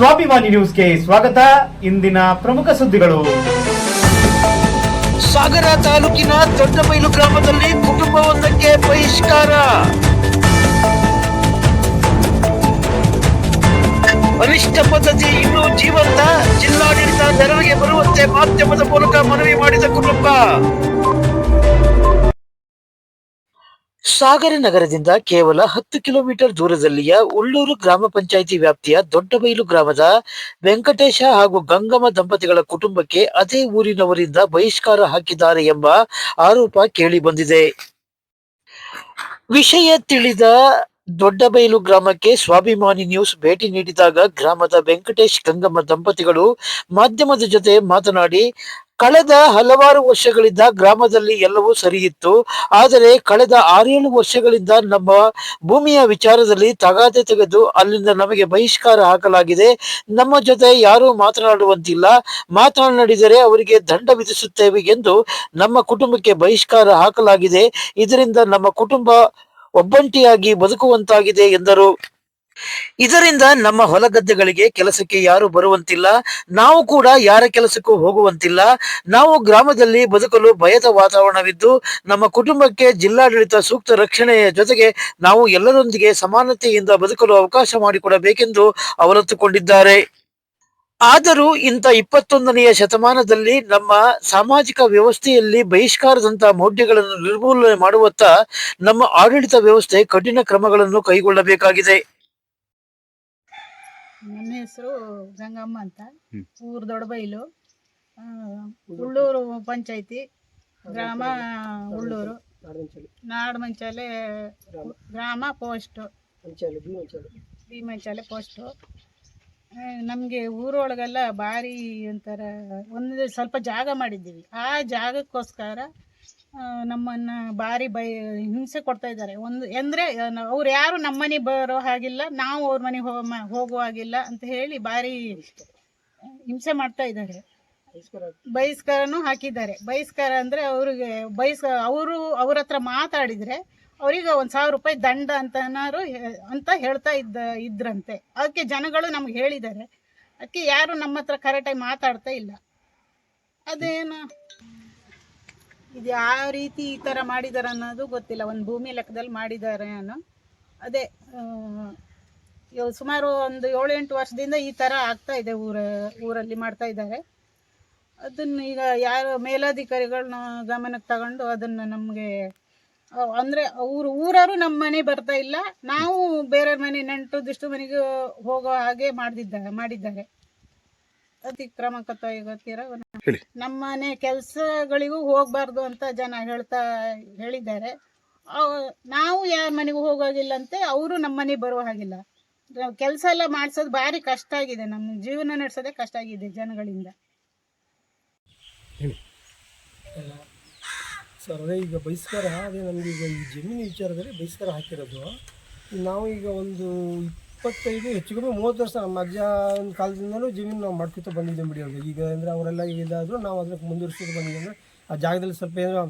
ಸ್ವಾಭಿಮಾನಿ ನ್ಯೂಸ್ಗೆ ಸ್ವಾಗತ. ಇಂದಿನ ಪ್ರಮುಖ ಸುದ್ದಿಗಳು. ಸಾಗರ ತಾಲೂಕಿನ ದೊಡ್ಡಬೈಲು ಗ್ರಾಮದಲ್ಲಿ ಕುಟುಂಬವೊಂದಕ್ಕೆ ಬಹಿಷ್ಕಾರ. ಅನಿಷ್ಟ ಪದ್ಧತಿ ಇನ್ನೂ ಜೀವಂತ. ಜಿಲ್ಲಾಡಳಿತ ನೆರವಿಗೆ ಬರುವಂತೆ ಮಾಧ್ಯಮದ ಮೂಲಕ ಮನವಿ ಮಾಡಿದ ಕುಟುಂಬ. ಸಾಗರ ನಗರದಿಂದ ಕೇವಲ ಹತ್ತು ಕಿಲೋಮೀಟರ್ ದೂರದಲ್ಲಿಯ ಉಳ್ಳೂರು ಗ್ರಾಮ ಪಂಚಾಯಿತಿ ವ್ಯಾಪ್ತಿಯ ದೊಡ್ಡಬೈಲು ಗ್ರಾಮದ ವೆಂಕಟೇಶ ಹಾಗೂ ಗಂಗಮ್ಮ ದಂಪತಿಗಳ ಕುಟುಂಬಕ್ಕೆ ಅದೇ ಊರಿನವರಿಂದ ಬಹಿಷ್ಕಾರ ಹಾಕಿದ್ದಾರೆ ಎಂಬ ಆರೋಪ ಕೇಳಿ ಬಂದಿದೆ. ವಿಷಯ ತಿಳಿದ ದೊಡ್ಡಬೈಲು ಗ್ರಾಮಕ್ಕೆ ಸ್ವಾಭಿಮಾನಿ ನ್ಯೂಸ್ ಭೇಟಿ ನೀಡಿದಾಗ ಗ್ರಾಮದ ವೆಂಕಟೇಶ್ ಗಂಗಮ್ಮ ದಂಪತಿಗಳು ಮಾಧ್ಯಮದ ಜೊತೆ ಮಾತನಾಡಿ ಕಳೆದ ಹಲವಾರು ವರ್ಷಗಳಿಂದ ಗ್ರಾಮದಲ್ಲಿ ಎಲ್ಲವೂ ಸರಿಯಿತ್ತು ಆದರೆ ಕಳೆದ ಆರೇಳು ವರ್ಷಗಳಿಂದ ನಮ್ಮ ಭೂಮಿಯ ವಿಚಾರದಲ್ಲಿ ತಗಾದೆ ತೆಗೆದು ಅಲ್ಲಿಂದ ನಮಗೆ ಬಹಿಷ್ಕಾರ ಹಾಕಲಾಗಿದೆ. ನಮ್ಮ ಜೊತೆ ಯಾರೂ ಮಾತನಾಡುವಂತಿಲ್ಲ. ಮಾತನಾಡಿದರೆ ಅವರಿಗೆ ದಂಡ ವಿಧಿಸುತ್ತೇವೆ ಎಂದು ನಮ್ಮ ಕುಟುಂಬಕ್ಕೆ ಬಹಿಷ್ಕಾರ ಹಾಕಲಾಗಿದೆ. ಇದರಿಂದ ನಮ್ಮ ಕುಟುಂಬ ಒಬ್ಬಂಟಿಯಾಗಿ ಬದುಕುವಂತಾಗಿದೆ ಎಂದರು. ಇದರಿಂದ ನಮ್ಮ ಹೊಲ ಗದ್ದೆಗಳಿಗೆ ಕೆಲಸಕ್ಕೆ ಯಾರು ಬರುವಂತಿಲ್ಲ, ನಾವು ಕೂಡ ಯಾರ ಕೆಲಸಕ್ಕೂ ಹೋಗುವಂತಿಲ್ಲ. ನಾವು ಗ್ರಾಮದಲ್ಲಿ ಬದುಕಲು ಭಯದ ವಾತಾವರಣವಿದ್ದು, ನಮ್ಮ ಕುಟುಂಬಕ್ಕೆ ಜಿಲ್ಲಾಡಳಿತ ಸೂಕ್ತ ರಕ್ಷಣೆಯ ಜೊತೆಗೆ ನಾವು ಎಲ್ಲರೊಂದಿಗೆ ಸಮಾನತೆಯಿಂದ ಬದುಕಲು ಅವಕಾಶ ಮಾಡಿಕೊಡಬೇಕೆಂದು ಅವಲತ್ತುಕೊಂಡಿದ್ದಾರೆ. ಆದರೂ ಇಂಥ ಇಪ್ಪತ್ತೊಂದನೆಯ ಶತಮಾನದಲ್ಲಿ ನಮ್ಮ ಸಾಮಾಜಿಕ ವ್ಯವಸ್ಥೆಯಲ್ಲಿ ಬಹಿಷ್ಕಾರದಂತಹ ಮೌಢ್ಯಗಳನ್ನು ನಿರ್ಮೂಲನೆ ಮಾಡುವತ್ತ ನಮ್ಮ ಆಡಳಿತ ವ್ಯವಸ್ಥೆ ಕಠಿಣ ಕ್ರಮಗಳನ್ನು ಕೈಗೊಳ್ಳಬೇಕಾಗಿದೆ. ನನ್ನ ಹೆಸರು ಗಂಗಮ್ಮ ಅಂತ. ಊರು ದೊಡ್ಡಬೈಲು. ಬೈಲು ಉಳ್ಳೂರು ಪಂಚಾಯ್ತಿ ಗ್ರಾಮ ಉಳ್ಳೂರು. ನಾಡಮಂಚಾಲೆ ಗ್ರಾಮ. ಪೋಸ್ಟು. ಭೀಮಂಚಾಲೆ ಪೋಸ್ಟು. ನಮಗೆ ಊರೊಳಗೆಲ್ಲ ಭಾರಿ ಒಂಥರ ಒಂದು ಸ್ವಲ್ಪ ಜಾಗ ಮಾಡಿದ್ದೀವಿ. ಆ ಜಾಗಕ್ಕೋಸ್ಕರ ನಮ್ಮನ್ನ ಭಾರಿ ಬೈ, ಹಿಂಸೆ ಕೊಡ್ತಾ ಇದ್ದಾರೆ. ಒಂದು, ಅಂದರೆ ಅವ್ರು ಯಾರು ನಮ್ಮನೆ ಬರೋ ಹಾಗಿಲ್ಲ, ನಾವು ಅವ್ರ ಮನೆಗೆ ಹೋಗೋ ಹೋಗುವ ಹಾಗಿಲ್ಲ ಅಂತ ಹೇಳಿ ಭಾರಿ ಹಿಂಸೆ ಮಾಡ್ತಾ ಇದ್ದಾರೆ. ಬಹಿಷ್ಕಾರನೂ ಹಾಕಿದ್ದಾರೆ. ಬಹಿಷ್ಕಾರ ಅಂದರೆ ಅವ್ರಿಗೆ ಬಹಿಸ್ ಅವರು ಅವ್ರ ಹತ್ರ ಮಾತಾಡಿದರೆ ಅವರಿಗೆ ಒಂದು ಸಾವಿರ ರೂಪಾಯಿ ದಂಡ ಅಂತನಾರು ಅಂತ ಹೇಳ್ತಾ ಇದ್ದ, ಇದ್ರಂತೆ. ಅದಕ್ಕೆ ಜನಗಳು ನಮ್ಗೆ ಹೇಳಿದ್ದಾರೆ. ಅದಕ್ಕೆ ಯಾರು ನಮ್ಮ ಹತ್ರ ಕರೆಕ್ಟಾಗಿ ಮಾತಾಡ್ತಾ ಇಲ್ಲ. ಅದೇನು? ಇದು ಯಾವ ರೀತಿ ಈ ಥರ ಮಾಡಿದ್ದಾರೆ ಅನ್ನೋದು ಗೊತ್ತಿಲ್ಲ. ಒಂದು ಭೂಮಿ ಲೆಕ್ಕದಲ್ಲಿ ಮಾಡಿದ್ದಾರೆ ಅನ್ನೋ. ಅದೇ ಸುಮಾರು ಒಂದು ಏಳು ಎಂಟು ವರ್ಷದಿಂದ ಈ ಥರ ಆಗ್ತಾ ಇದೆ ಊರ, ಊರಲ್ಲಿ ಮಾಡ್ತಾ ಇದ್ದಾರೆ. ಅದನ್ನು ಈಗ ಯಾರು ಮೇಲಾಧಿಕಾರಿಗಳನ್ನ ಗಮನಕ್ಕೆ ತಗೊಂಡು ಅದನ್ನು ನಮಗೆ ಅಂದರೆ ಊರು, ಊರವರು ನಮ್ಮ ಮನೆ ಬರ್ತಾ ಇಲ್ಲ. ನಾವು ಬೇರೆಯವ್ರ ಮನೆ ನೆಂಟು ದಿಷ್ಟು ಮನೆಗೆ ಹೋಗೋ ಹಾಗೆ ಮಾಡಿದ್ದಾರೆ ಮಾಡಿದ್ದಾರೆ. ಅತಿಕ್ರಮ ನಮ್ಮ ಮನೆ ಕೆಲಸಗಳಿಗೂ ಹೋಗ್ಬಾರ್ದು ಅಂತ ಜನ ಹೇಳ್ತಾ ಹೇಳಿದ್ದಾರೆ. ನಾವು ಯಾರ ಮನೆಗೂ ಹೋಗೋಗಿಲ್ಲ ಅಂತೆ ಅವರು ನಮ್ಮ ಮನೆಗೆ ಬರೋ ಹಾಗಿಲ್ಲ. ಕೆಲಸ ಎಲ್ಲ ಮಾಡಿಸೋದು ಭಾರಿ ಕಷ್ಟ ಆಗಿದೆ. ನಮ್ಮ ಜೀವನ ನಡೆಸೋದೇ ಕಷ್ಟ ಆಗಿದೆ ಜನಗಳಿಂದ. ಸರ್ ಅದೇ ಈಗ ಬಹಿಷ್ಕಾರ ಅದೇ ನಮಗೆ ಈಗ ಈ ಜಮೀನು ವಿಚಾರದಲ್ಲಿ ಬಹಿಷ್ಕಾರ ಹಾಕಿರೋದು. ನಾವು ಈಗ ಒಂದು ಇಪ್ಪತ್ತೈದು, ಹೆಚ್ಚು ಕಮ್ಮಿ ಮೂವತ್ತು ವರ್ಷ ನಮ್ಮ ಅಜ್ಜ ಕಾಲದಿಂದಲೂ ಜಮೀನು ನಾವು ಮಾಡ್ಕೊತ ಬಿಡಿ ಅವ್ರಿಗೆ. ಈಗ ಅಂದರೆ ಅವರೆಲ್ಲ ಇದಾದರೂ ನಾವು ಅದಕ್ಕೆ ಮುಂದುವರಿಸ್ಕೊಂಡು ಬಂದಿದ್ದೀವಿ. ಅಂದರೆ ಆ ಜಾಗದಲ್ಲಿ ಸ್ವಲ್ಪ ಏನೋ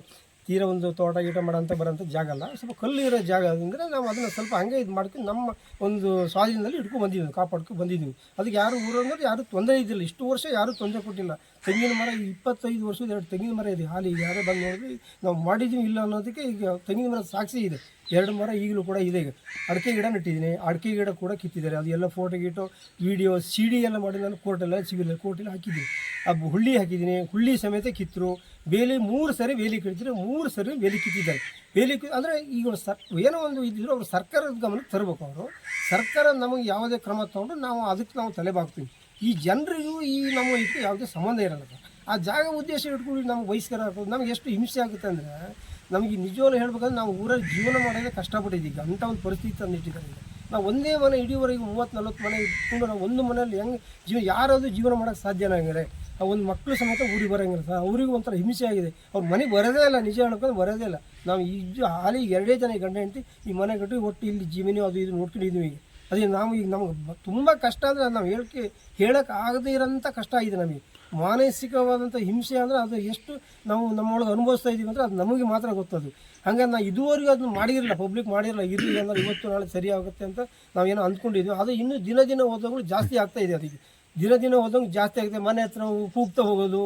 ತೀರ ಒಂದು ತೋಟ ಗೀಟ ಮಾಡೋಂಥ ಬರೋಂಥ ಜಾಗ ಅಲ್ಲ, ಸ್ವಲ್ಪ ಕಲ್ಲು ಇರೋ ಜಾಗ ಅಂದರೆ ನಾವು ಅದನ್ನು ಸ್ವಲ್ಪ ಹಂಗೆ ಇದು ಮಾಡ್ಕೊಂಡು ನಮ್ಮ ಒಂದು ಸ್ವಾಧೀನದಲ್ಲಿ ಇಟ್ಕೊಂಡು ಬಂದಿದ್ದೀವಿ, ಕಾಪಾಡ್ಕೊಂಡು ಬಂದಿದ್ದೀವಿ. ಅದಕ್ಕೆ ಯಾರು ಊರನ್ನೋರು ಯಾರು ತೊಂದರೆ ಇದ್ದಿಲ್ಲ. ಇಷ್ಟು ವರ್ಷ ಯಾರೂ ತೊಂದರೆ ಕೊಟ್ಟಿಲ್ಲ. ತೆಂಗಿನ ಮರ ಇಪ್ಪತ್ತೈದು ವರ್ಷದ ಎರಡು ತೆಂಗಿನ ಮರ ಇದೆ. ಹಾಲಿ ಈಗ ಯಾರೋ ಬಂದು ನೋಡಿದ್ರೆ ನಾವು ಮಾಡಿದ್ದೀವಿ ಇಲ್ಲ ಅನ್ನೋದಕ್ಕೆ ಈಗ ತೆಂಗಿನ ಮರ ಸಾಕ್ಷಿ ಇದೆ. ಎರಡು ಮರ ಈಗಲೂ ಕೂಡ ಇದೆ ಈಗ. ಅಡಿಕೆ ಗಿಡ ನೆಟ್ಟಿದ್ದೀನಿ. ಅಡಿಕೆ ಗಿಡ ಕೂಡ ಕಿತ್ತಿದ್ದಾರೆ. ಅದು ಎಲ್ಲ ಫೋಟೋ ಗೀಟೋ ವಿಡಿಯೋ ಸಿ ಡಿ ಎಲ್ಲ ಮಾಡಿ ನಾನು ಕೋರ್ಟೆಲ್ಲ ಸಿವಿಲ್ ಕೋರ್ಟಲ್ಲಿ ಹಾಕಿದ್ದೀನಿ. ಆ ಹುಳ್ಳಿ ಹಾಕಿದ್ದೀನಿ. ಹುಳ್ಳಿ ಸಮೇತ ಕಿತ್ತರು ಬೇಲಿ ಮೂರು ಸರಿ ಬೇಲಿ ಕಟ್ಟಿದ್ರು ಮೂರು ಸರಿ ಬೇಲಿ ಕಿತ್ತಿದ್ದಾರೆ. ಬೇಲಿ ಕಿ ಅಂದರೆ ಈಗ ಸರ್ ಏನೋ ಒಂದು ಇದ್ದಿದ್ರು ಅವರು ಸರ್ಕಾರದ ಗಮನಕ್ಕೆ ತರಬೇಕು ಅವರು. ಸರ್ಕಾರ ನಮಗೆ ಯಾವುದೇ ಕ್ರಮ ತೊಗೊಂಡು ನಾವು ಅದಕ್ಕೆ ನಾವು ತಲೆ ಬಾಗ್ತೀವಿ. ಈ ಜನರಿಗೂ ಈ ನಮ್ಮ ಇದಕ್ಕೆ ಯಾವುದೇ ಸಂಬಂಧ ಇರಲ್ಲ. ಆ ಜಾಗ ಉದ್ದೇಶ ಇಟ್ಕೊಂಡು ನಮ್ಗೆ ವಯಸ್ಕರ ಹಾಕೋದು ನಮ್ಗೆ ಎಷ್ಟು ಹಿಂಸೆ ಆಗುತ್ತೆ ಅಂದರೆ ನಮಗೆ ನಿಜವಾಗ್ಲೂ ಹೇಳ್ಬೇಕಂದ್ರೆ ನಾವು ಊರಲ್ಲಿ ಜೀವನ ಮಾಡೋದೇ ಕಷ್ಟಪಟ್ಟಿದ್ದೀವಿ, ಅಂಥ ಒಂದು ಪರಿಸ್ಥಿತಿ ತಂದು ಇಟ್ಟಿದ್ದಾರೆ ನಾವು ಒಂದೇ ಮನೆ ಇಡೀವರೆಗೆ ಮೂವತ್ತು ನಲ್ವತ್ತು ಮನೆ ಇಟ್ಕೊಂಡು ನಾವು ಒಂದು ಮನೆಯಲ್ಲಿ ಹೆಂಗೆ ಜೀವ ಯಾರಾದರೂ ಜೀವನ ಮಾಡೋಕ್ಕೆ ಸಾಧ್ಯ ಆ ಒಂದು ಮಕ್ಕಳು ಸಮೇತ ಊರಿಗೆ ಬರೋಂಗಿಲ್ಲ ಸರ್. ಅವ್ರಿಗೂ ಒಂಥರ ಹಿಂಸೆ ಆಗಿದೆ. ಅವ್ರ ಮನೆಗೆ ಬರೋದೇ ಇಲ್ಲ ನಿಜ ಹೇಳ್ಕೊಂಡು ಬರೋದೇ ಇಲ್ಲ ನಾವು ಈಗ ಹಾಲಿ ಎರಡೇ ಜನ ಗಂಡ ಹೆಂಡತಿ, ಈ ಮನೆ ಕಟ್ಟಿ ಒಟ್ಟು ಇಲ್ಲಿ ಜೀವನ ಅದು ಇದು ನೋಡ್ಕೊಂಡಿದ್ದೀವಿ ಈಗ. ಅದೇ ನಾವು ಈಗ ನಮ್ಗೆ ತುಂಬ ಕಷ್ಟ ಅಂದರೆ ನಾವು ಹೇಳಕ್ಕೆ ಹೇಳಕ್ಕೆ ಆಗದೇ ಇರೋಂಥ ಕಷ್ಟ ಆಗಿದೆ ನಮಗೆ. ಮಾನಸಿಕವಾದಂಥ ಹಿಂಸೆ ಅಂದರೆ ಅದು ಎಷ್ಟು ನಾವು ನಮ್ಮೊಳಗೆ ಅನುಭವಿಸ್ತಾ ಇದ್ದೀವಿ ಅಂದರೆ ಅದು ನಮಗೆ ಮಾತ್ರ ಗೊತ್ತದು. ಹಾಗೆ ನಾವು ಇದುವರೆಗೂ ಅದನ್ನ ಮಾಡಿರಲಿಲ್ಲ ಪಬ್ಲಿಕ್ ಮಾಡಿರಲಿಲ್ಲ. ಇದು ಏನಾದ್ರು ಇವತ್ತು ನಾಳೆ ಸರಿ ಆಗುತ್ತೆ ಅಂತ ನಾವೇನೋ ಅಂದ್ಕೊಂಡಿದ್ವಿ. ಅದು ಇನ್ನೂ ದಿನ ದಿನ ಹೋದಾಗಲೂ ಜಾಸ್ತಿ ಆಗ್ತಾ ಇದೆ ಅದಕ್ಕೆ ದಿನ ದಿನ ಹೋದಂಗೆ ಜಾಸ್ತಿ ಆಗುತ್ತೆ ಮನೆ ಹತ್ರ ಕೂಗ್ತಾ ಹೋಗೋದು,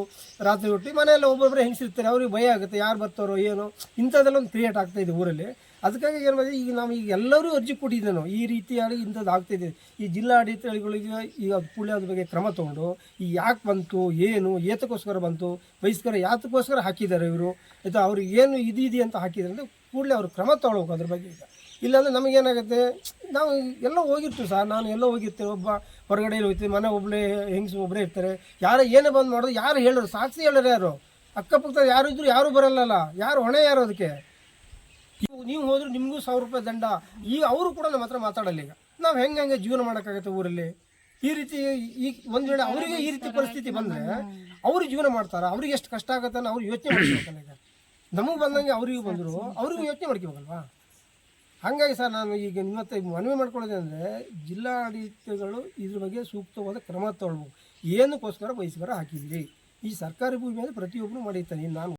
ರಾತ್ರಿ ಹೊಟ್ಟಿ ಮನೆಯಲ್ಲ ಒಬ್ಬೊಬ್ಬರೇ ಹೆಂಗಸಿರ್ತಾರೆ. ಅವ್ರಿಗೆ ಭಯ ಆಗುತ್ತೆ. ಯಾರು ಬರ್ತಾರೋ ಏನೋ ಇಂಥದ್ದೆಲ್ಲ ಒಂದು ಕ್ರಿಯೇಟ್ ಆಗ್ತಾ ಇದೆ ಊರಲ್ಲಿ. ಅದಕ್ಕಾಗಿ ಏನು ಈಗ ನಾವು ಈಗ ಎಲ್ಲರೂ ಅರ್ಜಿ ಕೊಟ್ಟಿದ್ದೆ ಈ ರೀತಿಯಾಗಿ ಇಂಥದ್ದು ಆಗ್ತಾಯಿದೆ ಈ ಜಿಲ್ಲಾಡಳಿತಗಳಿಗೆ ಈಗ ಕೂಡಲೇ ಅದ್ರ ಬಗ್ಗೆ ಕ್ರಮ ತೊಗೊಂಡು, ಈ ಯಾಕೆ ಬಂತು, ಏನು, ಏತಕ್ಕೋಸ್ಕರ ಬಂತು ಬಹಿಷ್ಕಾರ ಯಾತಕ್ಕೋಸ್ಕರ ಹಾಕಿದ್ದಾರೆ ಇವರು? ಆಯಿತಾ, ಅವ್ರಿಗೆ ಏನು ಇದು ಅಂತ ಹಾಕಿದ್ದಾರೆ ಅಂದರೆ ಕೂಡಲೇ ಅವರು ಕ್ರಮ ತಗೊಳ್ಬೇಕು ಅದ್ರ ಬಗ್ಗೆ ಈಗ. ಇಲ್ಲಾಂದರೆ ನಮಗೇನಾಗುತ್ತೆ, ನಾವು ಎಲ್ಲ ಹೋಗಿರ್ತೀವಿ ಸರ್, ನಾನು ಎಲ್ಲ ಹೋಗಿರ್ತೇವೆ ಒಬ್ಬ ಹೊರಗಡೆ ಹೋಗ್ತೀವಿ ಮನೆ ಒಬ್ಬಳೇ ಹೆಂಗಸು ಒಬ್ಬರೇ ಇರ್ತಾರೆ. ಯಾರು ಏನೇ ಬಂದು ಮಾಡೋದು ಯಾರು ಹೇಳೋರು, ಸಾಕ್ಷಿ ಹೇಳೋರು ಯಾರು? ಅಕ್ಕಪಕ್ಕದ ಯಾರು ಇದ್ರು ಯಾರು ಬರಲ್ಲಲ್ಲ, ಯಾರು ಹೊಣೆ ಯಾರು ಅದಕ್ಕೆ? ನೀವು ಹೋದ್ರೆ ನಿಮಗೂ ಸಾವಿರ ರೂಪಾಯಿ ದಂಡ. ಈ ಅವರು ಕೂಡ ನಮ್ಮ ಹತ್ರ ಮಾತಾಡಲ್ಲ ಈಗ. ನಾವು ಹೆಂಗೆ ಹೆಂಗೆ ಜೀವನ ಮಾಡೋಕ್ಕಾಗತ್ತೆ ಊರಲ್ಲಿ? ಈ ರೀತಿ ಈ ಒಂದು ವೇಳೆ ಅವರಿಗೆ ಈ ರೀತಿ ಪರಿಸ್ಥಿತಿ ಬಂದರೆ ಅವರು ಜೀವನ ಮಾಡ್ತಾರೆ? ಅವ್ರಿಗೆ ಎಷ್ಟು ಕಷ್ಟ ಆಗುತ್ತೆ ಅನ್ನೋ ಅವ್ರು ಯೋಚನೆ ಮಾಡ್ಕೊಳ್ತಾನೆ ಈಗ. ನಮಗೆ ಬಂದಂಗೆ ಅವರಿಗೂ ಬಂದರು. ಅವ್ರಿಗೂ ಯೋಚನೆ ಮಾಡ್ಕೋಬೇಕಲ್ವಾ? ಹಾಗಾಗಿ ಸರ್, ನಾನು ಈಗ ನಿಮ್ಮ ಮನವಿ ಜಿಲ್ಲಾ ಜಿಲ್ಲಾಡಳಿತಗಳು ಇದ್ರ ಬಗ್ಗೆ ಸೂಕ್ತವಾದ ಕ್ರಮ ತಗೊಳ್ಬೇಕು. ಏನಕ್ಕೋಸ್ಕರ ಬಯಸ್ಕರ ಹಾಕಿದ್ದೀರಿ? ಈ ಸರ್ಕಾರಿ ಭೂಮಿ ಮೇಲೆ ಪ್ರತಿಯೊಬ್ಬರು ಮಾಡಿರ್ತಾನೆ ನಾನು